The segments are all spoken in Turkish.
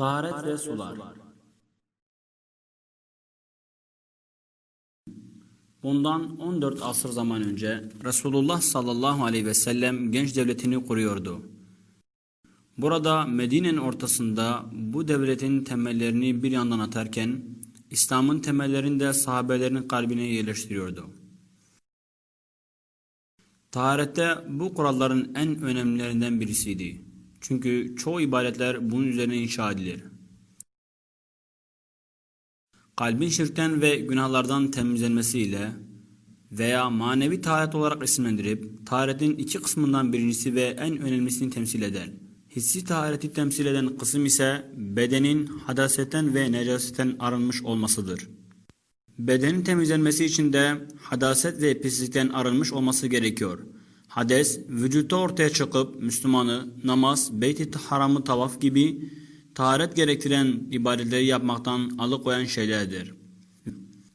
Taharet ve sular. Bundan 14 asır zaman önce Resulullah sallallahu aleyhi ve sellem genç devletini kuruyordu. Burada Medine'nin ortasında bu devletin temellerini bir yandan atarken İslam'ın temellerini de sahabelerin kalbine yerleştiriyordu. Taharette bu kuralların en önemlilerinden birisiydi. Çünkü çoğu ibadetler bunun üzerine inşa edilir. Kalbin şirkten ve günahlardan temizlenmesiyle veya manevi taharet olarak isimlendirip taharetin iki kısmından birincisi ve en önemlisini temsil eder. Hissi tahareti temsil eden kısım ise bedenin hadasetten ve necasetten arınmış olmasıdır. Bedenin temizlenmesi için de hadaset ve pislikten arınmış olması gerekiyor. Hades, vücutta ortaya çıkıp Müslümanı namaz, beyt-i haramı tavaf gibi taharet gerektiren ibadetleri yapmaktan alıkoyan şeylerdir.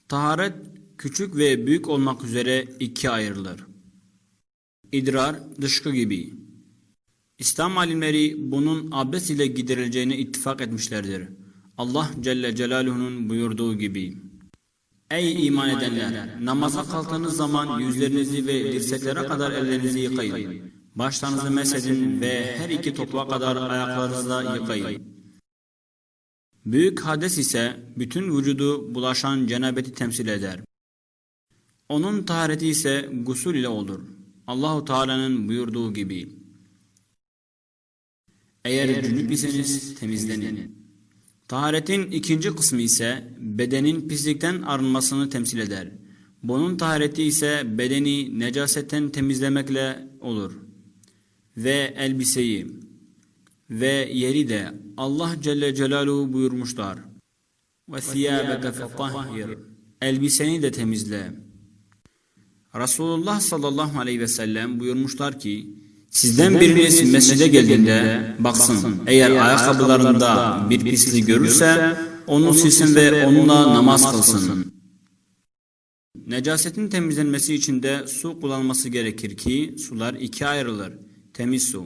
Taharet küçük ve büyük olmak üzere ikiye ayrılır. İdrar, dışkı gibi. İslam alimleri bunun abdest ile giderileceğine ittifak etmişlerdir. Allah Celle Celaluhu'nun buyurduğu gibi. Ey iman edenler! Namaza kalktığınız zaman yüzlerinizi ve dirseklere kadar ellerinizi yıkayın. Başlarınızı mesedin ve her iki topuğa kadar ayaklarınızı da yıkayın. Büyük hades ise bütün vücudu bulaşan cenabeti temsil eder. Onun tahareti ise gusül ile olur. Allahu Teala'nın buyurduğu gibi. Eğer cünüp iseniz temizlenin. Taharetin ikinci kısmı ise bedenin pislikten arınmasını temsil eder. Bunun tahareti ise bedeni necasetten temizlemekle olur. Ve elbiseyi ve yeri de Allah Celle Celaluhu buyurmuşlar. Ve thiyâbeke fetahhir. Elbiseni de temizle. Resulullah sallallahu aleyhi ve sellem buyurmuşlar ki Sizden biriniz mescide geldiğinde baksın eğer ayakkabılarında bir pislik görürse onu silsin ve onunla namaz kılsın. Necasetin temizlenmesi için de su kullanılması gerekir ki sular ikiye ayrılır. Temiz su.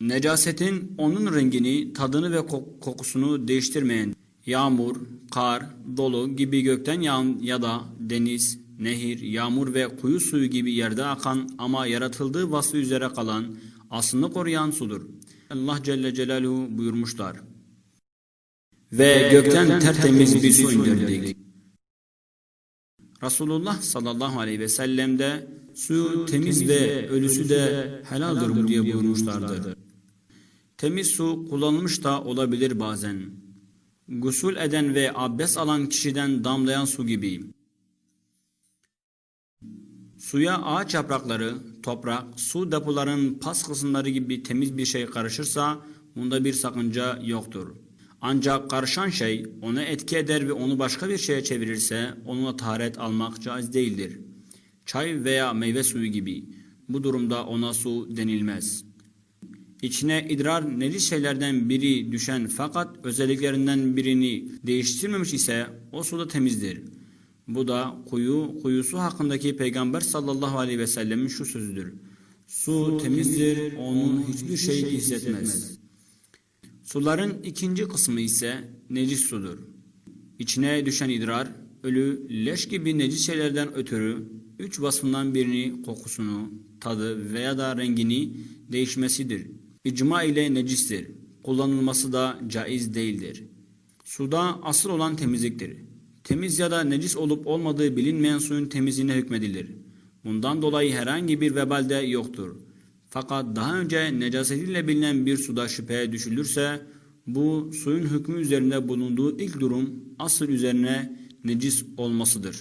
Necasetin onun rengini, tadını ve kok- kokusunu değiştirmeyen yağmur, kar, dolu gibi gökten yağan ya da deniz, nehir, yağmur ve kuyu suyu gibi yerde akan ama yaratıldığı vasfı üzere kalan, aslını koruyan sudur. Allah Celle Celaluhu buyurmuşlar. Ve gökten tertemiz bir su indirdik. Resulullah sallallahu aleyhi ve sellem de su temiz ve ölüsü de helaldir diye buyurmuşlardır. Temiz su kullanılmış da olabilir bazen. Gusül eden ve abdest alan kişiden damlayan su gibi. Suya ağaç yaprakları, toprak, su depoların pas kısımları gibi temiz bir şey karışırsa bunda bir sakınca yoktur. Ancak karışan şey ona etki eder ve onu başka bir şeye çevirirse onunla taharet almak caiz değildir. Çay veya meyve suyu gibi. Bu durumda ona su denilmez. İçine idrar necis şeylerden biri düşen fakat özelliklerinden birini değiştirmemiş ise o su da temizdir. Bu da kuyu, kuyusu hakkındaki Peygamber sallallahu aleyhi ve sellemin şu sözüdür. Su temizdir, onun hiçbir şey hissetmez. Suların ikinci kısmı ise necis sudur. İçine düşen idrar, ölü, leş gibi necis şeylerden ötürü üç vasfından birini kokusunu, tadı veya da rengini değişmesidir. İcma ile necistir. Kullanılması da caiz değildir. Suda asıl olan temizliktir. Temiz ya da necis olup olmadığı bilinmeyen suyun temizliğine hükmedilir. Bundan dolayı herhangi bir vebal de yoktur. Fakat daha önce necasetiyle bilinen bir suda şüpheye düşülürse bu suyun hükmü üzerinde bulunduğu ilk durum asıl üzerine necis olmasıdır.